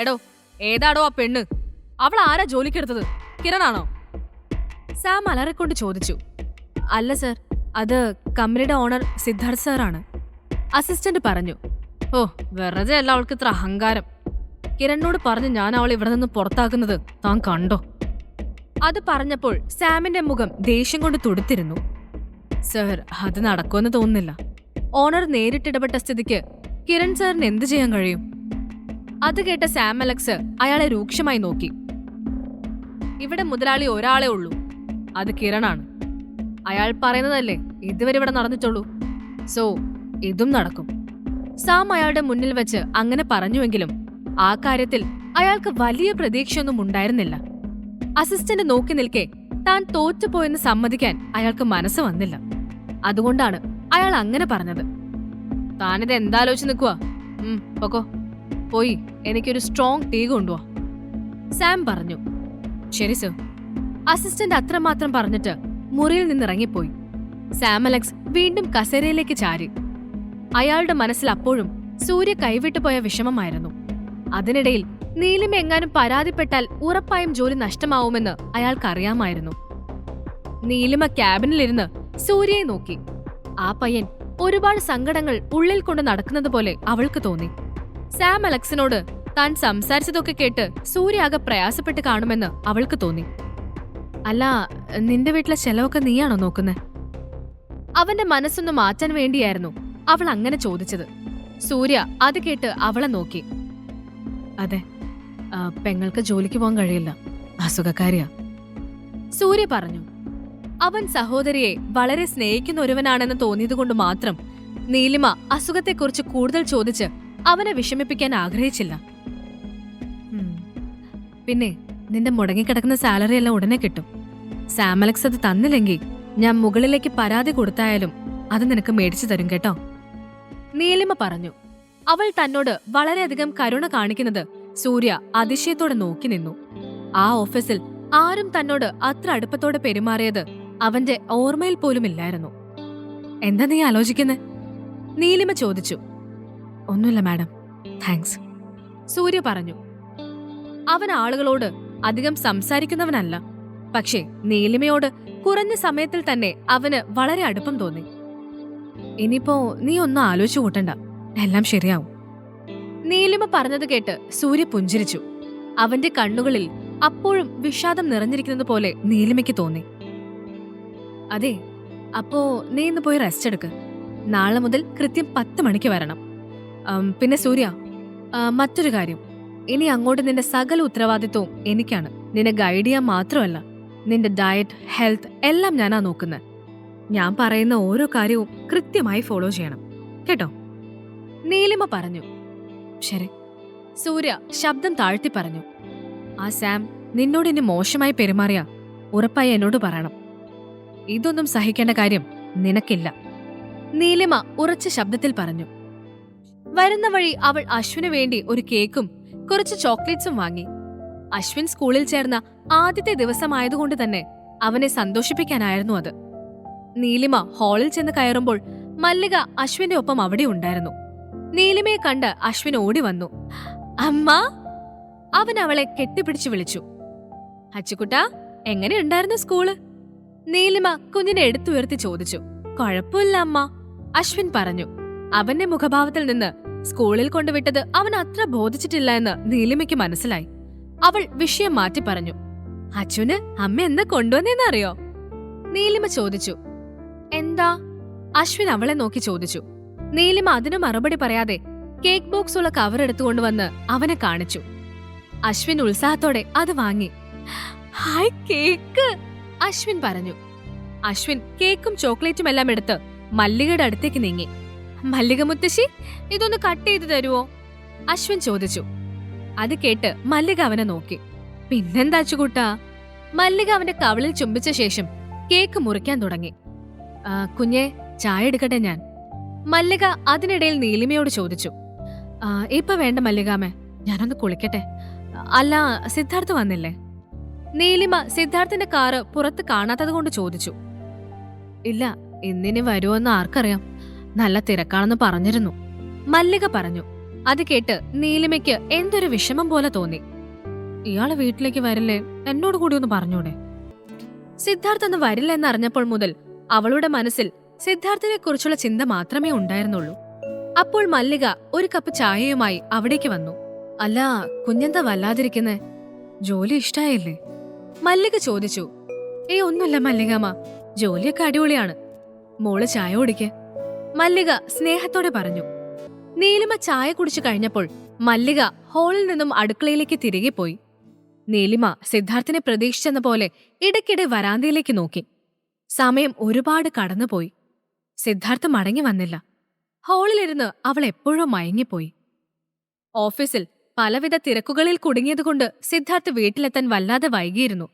എടോ ഏതാടോ ആ പെണ്ണ്. അവൾ ആരാ ജോലിക്കെടുത്തത്? കിരണാണോ? സാം അലറിക്കൊണ്ട് ചോദിച്ചു. അല്ല സർ. അത് കമ്പനിയുടെ ഓണർ സിദ്ധാർത്ഥ് സാറാണ്. അസിസ്റ്റന്റ് പറഞ്ഞു. ഓ വെറുതെ അല്ല അവൾക്ക് ഇത്ര അഹങ്കാരം. കിരണിനോട് പറഞ്ഞ് ഞാൻ അവളെ ഇവിടെ നിന്ന് പുറത്താക്കുന്നത് താൻ കണ്ടോ? അത് പറഞ്ഞപ്പോൾ സാമിന്റെ മുഖം ദേഷ്യം കൊണ്ട് തുടുത്തിരുന്നു. സർ അത് നടക്കുമെന്ന് തോന്നുന്നില്ല. ഓണർ നേരിട്ടിടപെട്ട സ്ഥിതിക്ക് കിരൺ സാറിന് എന്ത് ചെയ്യാൻ കഴിയും? അത് കേട്ട സാം അലക്സ് അയാളെ രൂക്ഷമായി നോക്കി. ഇവിടെ മുതലാളി ഒരാളെ ഉള്ളൂ. അത് കിരണാണ്. അയാൾ പറയുന്നതല്ലേ ഇതുവരെ ഇവിടെ നടന്നിട്ടുള്ളൂ. സോ ഇതും നടക്കും. സാം അയാളുടെ മുന്നിൽ വെച്ച് അങ്ങനെ പറഞ്ഞുവെങ്കിലും ആ കാര്യത്തിൽ അയാൾക്ക് വലിയ പ്രതീക്ഷയൊന്നും ഉണ്ടായിരുന്നില്ല. അസിസ്റ്റന്റ് നോക്കി നിൽക്കെ താൻ തോറ്റുപോയെന്ന് സമ്മതിക്കാൻ അയാൾക്ക് മനസ്സ് വന്നില്ല. അതുകൊണ്ടാണ് അയാൾ അങ്ങനെ പറഞ്ഞത്. താനിത് എന്താലോചിച്ച് നിൽക്കുക പൊക്കോ. പോയി എനിക്കൊരു സ്ട്രോങ് ടീ കൊണ്ടുവാ. സാം പറഞ്ഞു ശരി സർ. അസിസ്റ്റന്റ് അത്രമാത്രം പറഞ്ഞിട്ട് മുറിയിൽ നിന്നിറങ്ങിപ്പോയി. സാം അലക്സ് വീണ്ടും കസേരയിലേക്ക് ചാരി. അയാളുടെ മനസ്സിൽ അപ്പോഴും സൂര്യ കൈവിട്ടു പോയ വിഷമമായിരുന്നു. അതിനിടയിൽ നീലിമ എങ്ങാനും പരാതിപ്പെട്ടാൽ ഉറപ്പായും ജോലി നഷ്ടമാവുമെന്ന് അയാൾക്കറിയാമായിരുന്നു. നീലിമ ക്യാബിനിലിരുന്ന് സൂര്യയെ നോക്കി. ആ പയ്യൻ ഒരുപാട് സങ്കടങ്ങൾ ഉള്ളിൽ കൊണ്ട് നടക്കുന്നത് പോലെ അവൾക്ക് തോന്നി. സാം അലക്സിനോട് താൻ സംസാരിച്ചതൊക്കെ കേട്ട് സൂര്യ ആകെ പ്രയാസപ്പെട്ട് കാണുമെന്ന് അവൾക്ക് തോന്നി. അല്ല നിന്റെ വീട്ടിലെ ചെലവൊക്കെ നീയാണോ നോക്കുന്നത് അവന്റെ മനസ്സൊന്ന് മാറ്റാൻ വേണ്ടിയായിരുന്നു അവൾ അങ്ങനെ ചോദിച്ചത്. സൂര്യ അത് കേട്ട് അവളെ നോക്കി. അതെ പെങ്ങൾക്ക് ജോലിക്ക് പോകാൻ കഴിയില്ല. അസുഖക്കാരിയാ. സൂര്യ പറഞ്ഞു അവൻ സഹോദരിയെ വളരെ സ്നേഹിക്കുന്ന ഒരുവനാണെന്ന് തോന്നിയതുകൊണ്ട് മാത്രം നീലിമ അസുഖത്തെക്കുറിച്ച് കൂടുതൽ ചോദിച്ച് അവനെ വിഷമിപ്പിക്കാൻ ആഗ്രഹിച്ചില്ല. പിന്നെ നിന്റെ മുടങ്ങിക്കിടക്കുന്ന സാലറി എല്ലാം ഉടനെ കിട്ടും. സാമലക്സ് അത് തന്നില്ലെങ്കിൽ ഞാൻ മുകളിലേക്ക് പരാതി കൊടുത്തായാലും അത് നിനക്ക് മേടിച്ചു തരും കേട്ടോ. നീലിമ പറഞ്ഞു. അവൾ തന്നോട് വളരെയധികം കരുണ കാണിക്കുന്നത് സൂര്യ അതിശയത്തോടെ നോക്കി നിന്നു. ആ ഓഫീസിൽ ആരും തന്നോട് അത്ര അടുപ്പത്തോടെ പെരുമാറിയത് അവന്റെ ഓർമ്മയിൽ പോലും ഇല്ലായിരുന്നു എന്താ നീ ആലോചിക്കുന്നത് നീലിമ ചോദിച്ചു. ഒന്നുമില്ല മാഡം. താങ്ക്സ്. സൂര്യ പറഞ്ഞു അവൻ ആളുകളോട് അധികം സംസാരിക്കുന്നവനല്ല. പക്ഷേ നീലിമയോട് കുറഞ്ഞ സമയത്തിൽ തന്നെ അവന് വളരെ അടുപ്പം തോന്നി. ഇനിയിപ്പോ നീ ഒന്നും ആലോചിച്ചു കൂട്ടണ്ട. എല്ലാം ശരിയാവും. നീലിമ പറഞ്ഞത് കേട്ട് സൂര്യ പുഞ്ചിരിച്ചു. അവന്റെ കണ്ണുകളിൽ അപ്പോഴും വിഷാദം നിറഞ്ഞിരിക്കുന്നത് പോലെ നീലിമയ്ക്ക് തോന്നി. അതെ അപ്പോ നീ ഇന്ന് പോയി റെസ്റ്റ് എടുക്ക്. നാളെ മുതൽ കൃത്യം പത്ത് മണിക്ക് വരണം. പിന്നെ സൂര്യ മറ്റൊരു കാര്യം. ഇനി അങ്ങോട്ട് നിന്റെ സകല ഉത്തരവാദിത്വവും എനിക്കാണ്. നിന്നെ ഗൈഡ് ചെയ്യാൻ മാത്രമല്ല നിന്റെ ഡയറ്റ് ഹെൽത്ത് എല്ലാം ഞാനാ നോക്കുന്നത് ഞാൻ പറയുന്ന ഓരോ കാര്യവും കൃത്യമായി ഫോളോ ചെയ്യണം. കേട്ടോ? നീലിമ പറഞ്ഞു. ശരി. സൂര്യ ശബ്ദം താഴ്ത്തി പറഞ്ഞു. ആ സാം നിന്നോട് ഇനി മോശമായി പെരുമാറിയ ഉറപ്പായി എന്നോട് പറയണം. ഇതൊന്നും സഹിക്കേണ്ട കാര്യം നിനക്കില്ല. നീലിമ ഉറച്ച ശബ്ദത്തിൽ പറഞ്ഞു. വരുന്ന വഴി അവൾ അശ്വിന് വേണ്ടി ഒരു കേക്കും കുറച്ച് ചോക്ലേറ്റ്സും വാങ്ങി. അശ്വിൻ സ്കൂളിൽ ചേർന്ന ആദ്യത്തെ ദിവസമായതുകൊണ്ട് തന്നെ അവനെ സന്തോഷിപ്പിക്കാനായിരുന്നു അത്. നീലിമ ഹാളിൽ ചെന്ന് കയറുമ്പോൾ മല്ലിക അശ്വിന്റെ ഒപ്പം അവിടെ ഉണ്ടായിരുന്നു. നീലിമയെ കണ്ട് അശ്വിൻ ഓടി വന്നു. അമ്മ! അവൻ അവളെ കെട്ടിപ്പിടിച്ചു വിളിച്ചു. അച്ചുകുട്ട എങ്ങനെയുണ്ടായിരുന്നു സ്കൂൾ? നീലിമ കുഞ്ഞിനെ എടുത്തുയർത്തി ചോദിച്ചു. കുഴപ്പമില്ല അമ്മ അശ്വിൻ പറഞ്ഞു. അവന്റെ മുഖഭാവത്തിൽ നിന്ന് സ്കൂളിൽ കൊണ്ടുവിട്ടത് അവൻ അത്ര ബോധിച്ചിട്ടില്ല എന്ന് നീലിമയ്ക്ക് മനസ്സിലായി. അവൾ വിഷയം മാറ്റി പറഞ്ഞു. അച്ഛന് അമ്മ എന്താ കൊണ്ടുവന്നേന്നറിയോ? നീലിമ ചോദിച്ചു. എന്താ? അശ്വിൻ അവളെ നോക്കി ചോദിച്ചു. നീലിമ അതിന് മറുപടി പറയാതെ കേക്ക് ബോക്സ് ഉള്ള കവർ എടുത്തുകൊണ്ടുവന്ന് അവനെ കാണിച്ചു. അശ്വിൻ ഉത്സാഹത്തോടെ അത് വാങ്ങി. ഹായ് കേക്ക് അശ്വിൻ പറഞ്ഞു. അശ്വിൻ കേക്കും ചോക്ലേറ്റും എല്ലാം എടുത്ത് മല്ലികയുടെ അടുത്തേക്ക് നീങ്ങി. മല്ലിക മുത്തശ്ശി ഇതൊന്ന് കട്ട് ചെയ്ത് തരുവോ? അശ്വൻ ചോദിച്ചു. അത് കേട്ട് മല്ലിക അവനെ നോക്കി. പിന്നെന്താ ചുകൂട്ടാ മല്ലിക അവന്റെ കവളിൽ ചുംബിച്ച ശേഷം കേക്ക് മുറിക്കാൻ തുടങ്ങി. "ആ, കുഞ്ഞെ ചായ എടുക്കട്ടെ ഞാൻ. മല്ലിക അതിനിടയിൽ നീലിമയോട് ചോദിച്ചു. "ആ, ഇപ്പൊ വേണ്ട മല്ലികാമേ ഞാനൊന്ന് കുളിക്കട്ടെ. അല്ല സിദ്ധാർത്ഥ് വന്നില്ലേ? നീലിമ സിദ്ധാർത്ഥിന്റെ കാറ് പുറത്ത് കാണാത്തത് കൊണ്ട് ചോദിച്ചു. ഇല്ല ഇന്നിനി വരുമെന്ന് ആർക്കറിയാം. നല്ല തിരക്കാണെന്ന് പറഞ്ഞിരുന്നു. മല്ലിക പറഞ്ഞു അത് കേട്ട് നീലിമയ്ക്ക് എന്തൊരു വിഷമം പോലെ തോന്നി. ഇയാൾ വീട്ടിലേക്ക് വരില്ലേ? എന്നോട് കൂടി ഒന്ന് പറഞ്ഞൂടെ? സിദ്ധാർത്ഥ് ഒന്ന് വരില്ല എന്നറിഞ്ഞപ്പോൾ മുതൽ അവളുടെ മനസ്സിൽ സിദ്ധാർത്ഥിനെ കുറിച്ചുള്ള ചിന്ത മാത്രമേ ഉണ്ടായിരുന്നുള്ളൂ. അപ്പോൾ മല്ലിക ഒരു കപ്പ് ചായയുമായി അവിടേക്ക് വന്നു. അല്ല കുഞ്ഞെന്താ വല്ലാതിരിക്കുന്നേ? ജോലി ഇഷ്ടായില്ലേ? മല്ലിക ചോദിച്ചു ഏ ഒന്നുമല്ല മല്ലികമ്മ. ജോലിയൊക്കെ അടിപൊളിയാണ്. മോൾ ചായ കുടിക്ക്. മല്ലിക സ്നേഹത്തോടെ പറഞ്ഞു നീലിമ ചായ കുടിച്ചു കഴിഞ്ഞപ്പോൾ മല്ലിക ഹോളിൽ നിന്നും അടുക്കളയിലേക്ക് തിരികെ പോയി. നീലിമ സിദ്ധാർത്ഥിനെ പ്രതീക്ഷിച്ചെന്ന പോലെ ഇടയ്ക്കിടെ വരാന്തയിലേക്ക് നോക്കി. സമയം ഒരുപാട് കടന്നുപോയി. സിദ്ധാർത്ഥ മടങ്ങി വന്നില്ല. ഹോളിലിരുന്ന് അവൾ എപ്പോഴും മയങ്ങിപ്പോയി. ഓഫീസിൽ പലവിധ തിരക്കുകളിൽ കുടുങ്ങിയതുകൊണ്ട് സിദ്ധാർത്ഥ് വീട്ടിലെത്താൻ വല്ലാതെ വൈകിയിരുന്നു.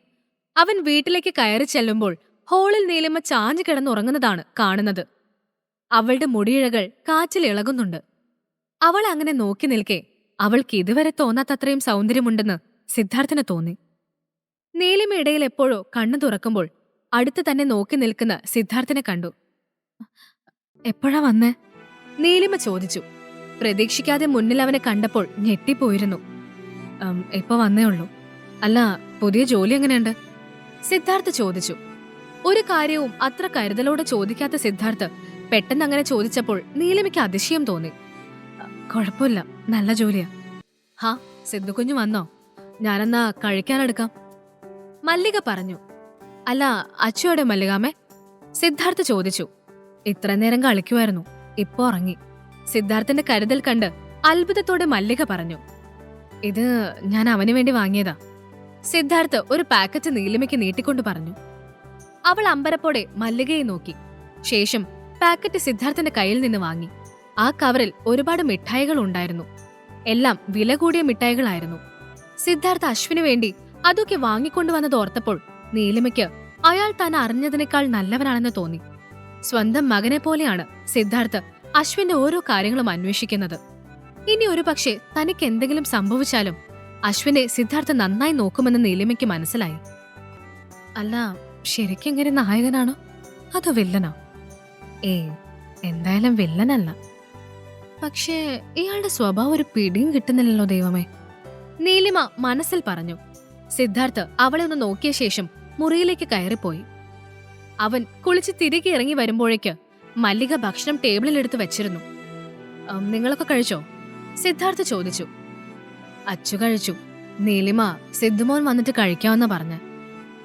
അവൻ വീട്ടിലേക്ക് കയറി ചെല്ലുമ്പോൾ ഹോളിൽ നീലിമ ചാഞ്ഞു കിടന്നുറങ്ങുന്നതാണ് കാണുന്നത്. അവളുടെ മുടിയിഴകൾ കാറ്റിൽ ഇളകുന്നുണ്ട്. അവൾ അങ്ങനെ നോക്കി നിൽക്കെ അവൾക്ക് ഇതുവരെ തോന്നാത്തത്രയും സൗന്ദര്യമുണ്ടെന്ന് സിദ്ധാർത്ഥന് തോന്നി. നീലിമയിടയിൽ എപ്പോഴോ കണ്ണു തുറക്കുമ്പോൾ അടുത്ത് തന്നെ നോക്കി നിൽക്കുന്ന സിദ്ധാർത്ഥനെ കണ്ടു. എപ്പോഴാ വന്നേ? നീലിമ ചോദിച്ചു. പ്രതീക്ഷിക്കാതെ മുന്നിൽ അവനെ കണ്ടപ്പോൾ ഞെട്ടിപ്പോയിരുന്നു. എപ്പോ വന്നേ ഉള്ളൂ. അല്ല പുതിയ ജോലി എങ്ങനെയുണ്ട്? സിദ്ധാർത്ഥ് ചോദിച്ചു. ഒരു കാര്യവും അത്ര കരുതലോടെ ചോദിക്കാത്ത സിദ്ധാർത്ഥ് പെട്ടെന്ന് അങ്ങനെ ചോദിച്ചപ്പോൾ നീലിമയ്ക്ക് അതിശയം തോന്നി. "അ, കുഴപ്പമില്ല നല്ല ജോലിയാ. ഹാ സിദ്ധു കുഞ്ഞു വന്നോ? ഞാനെന്നാ കഴിക്കാനെടുക്കാം മല്ലിക പറഞ്ഞു. അല്ല അച്ചുവടെ മല്ലികാമേ? സിദ്ധാർത്ഥ് ചോദിച്ചു. ഇത്ര നേരം കളിക്കുമായിരുന്നു ഇപ്പോ ഉറങ്ങി. സിദ്ധാർത്ഥന്റെ കരുതൽ കണ്ട് അത്ഭുതത്തോടെ മല്ലിക പറഞ്ഞു. ഇത് ഞാൻ അവന് വേണ്ടി വാങ്ങിയതാ. സിദ്ധാർത്ഥ് ഒരു പാക്കറ്റ് നീലിമയ്ക്ക് നീട്ടിക്കൊണ്ട് പറഞ്ഞു. അവൾ അമ്പരപ്പോടെ മല്ലികയെ നോക്കി. ശേഷം പാക്കറ്റ് സിദ്ധാർത്ഥന്റെ കയ്യിൽ നിന്ന് വാങ്ങി. ആ കവറിൽ ഒരുപാട് മിഠായികൾ ഉണ്ടായിരുന്നു. എല്ലാം വില കൂടിയ മിഠായികളായിരുന്നു. സിദ്ധാർത്ഥ അശ്വിന് വേണ്ടി അതൊക്കെ വാങ്ങിക്കൊണ്ടുവന്നത് ഓർത്തപ്പോൾ നീലിമയ്ക്ക് അയാൾ താൻ അറിഞ്ഞതിനേക്കാൾ നല്ലവനാണെന്ന് തോന്നി. സ്വന്തം മകനെ പോലെയാണ് സിദ്ധാർത്ഥ് അശ്വിന്റെ ഓരോ കാര്യങ്ങളും അന്വേഷിക്കുന്നത്. ഇനി ഒരു പക്ഷേ തനിക്ക് എന്തെങ്കിലും സംഭവിച്ചാലും അശ്വിനെ സിദ്ധാർത്ഥ നന്നായി നോക്കുമെന്ന് നീലിമയ്ക്ക് മനസ്സിലായി. അല്ല ശരിക്കും ഇങ്ങനെ നായകനാണോ? അതോ വില്ലനോ? ഏ എന്തായാലും വില്ലനല്ല. പക്ഷേ ഇയാളുടെ സ്വഭാവം ഒരു പിടിയും കിട്ടുന്നില്ലല്ലോ ദൈവമേ. നീലിമ മനസ്സിൽ പറഞ്ഞു. സിദ്ധാർത്ഥ് അവളെ ഒന്ന് നോക്കിയ ശേഷം മുറിയിലേക്ക് കയറിപ്പോയി. അവൻ കുളിച്ച് തിരികെ ഇറങ്ങി വരുമ്പോഴേക്ക് മല്ലിക ഭക്ഷണം ടേബിളിൽ എടുത്ത് വെച്ചിരുന്നു. "ഉം, നിങ്ങളൊക്കെ കഴിച്ചോ? സിദ്ധാർത്ഥ് ചോദിച്ചു. അച്ചു കഴിച്ചു. നീലിമ സിദ്ധുമോൻ വന്നിട്ട് കഴിക്കാമെന്ന് പറഞ്ഞ്.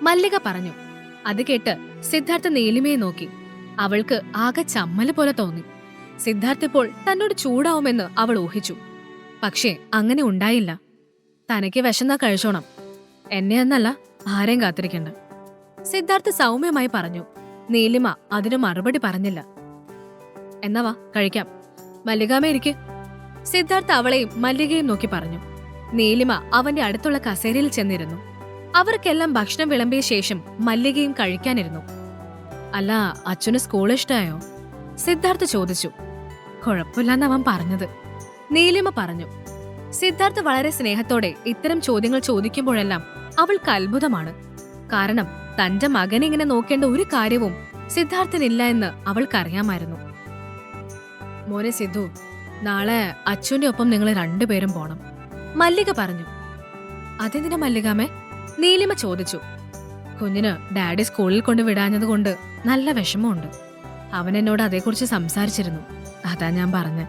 മല്ലിക പറഞ്ഞു. അത് കേട്ട് സിദ്ധാർത്ഥ നീലിമയെ നോക്കി. അവൾക്ക് ആകെ ചമ്മൽ പോലെ തോന്നി. സിദ്ധാർത്ഥ് ഇപ്പോൾ തന്നോട് ചൂടാവുമെന്ന് അവൾ ഊഹിച്ചു. പക്ഷേ അങ്ങനെ ഉണ്ടായില്ല. തനിക്ക് വിശന്നാ കഴിച്ചോണം. എന്നെ എന്നല്ല ആരെയും കാത്തിരിക്കണ്ട. സിദ്ധാർത്ഥ് സൗമ്യമായി പറഞ്ഞു. നീലിമ അതിന് മറുപടി പറഞ്ഞില്ല. എന്നാ വാ കഴിക്കാം. മല്ലികാമേ ഇരിക്കെ. സിദ്ധാർത്ഥ് അവളെയും മല്ലികയും നോക്കി പറഞ്ഞു. നീലിമ അവന്റെ അടുത്തുള്ള കസേരയിൽ ചെന്നിരുന്നു. അവർക്കെല്ലാം ഭക്ഷണം വിളമ്പിയ ശേഷം മല്ലികയും കഴിക്കാനിരുന്നു. അല്ല അച്ഛന് സ്കൂൾ ഇഷ്ടായോ? സിദ്ധാർത്ഥ് ചോദിച്ചു. കുഴപ്പമില്ലെന്ന് അവൻ പറഞ്ഞത്. നീലിമ പറഞ്ഞു. സിദ്ധാർത്ഥ് വളരെ സ്നേഹത്തോടെ ഇത്തരം ചോദ്യങ്ങൾ ചോദിക്കുമ്പോഴെല്ലാം അവൾക്ക് അത്ഭുതമാണ്. കാരണം തന്റെ മകനെ ഇങ്ങനെ നോക്കേണ്ട ഒരു കാര്യവും സിദ്ധാർത്ഥനില്ല എന്ന് അവൾക്കറിയാമായിരുന്നു. മോനെ സിദ്ധു നാളെ അച്ഛന്റെ ഒപ്പം നിങ്ങൾ രണ്ടുപേരും പോണം. മല്ലിക പറഞ്ഞു. അതെന്തിനാ മല്ലികാമേ? നീലിമ ചോദിച്ചു. കുഞ്ഞിന് ഡാഡി സ്കൂളിൽ കൊണ്ട് വിടാഞ്ഞത് കൊണ്ട് നല്ല വിഷമമുണ്ട്. അവൻ എന്നോട് അതേക്കുറിച്ച് സംസാരിച്ചിരുന്നു. അതാ ഞാൻ പറഞ്ഞ.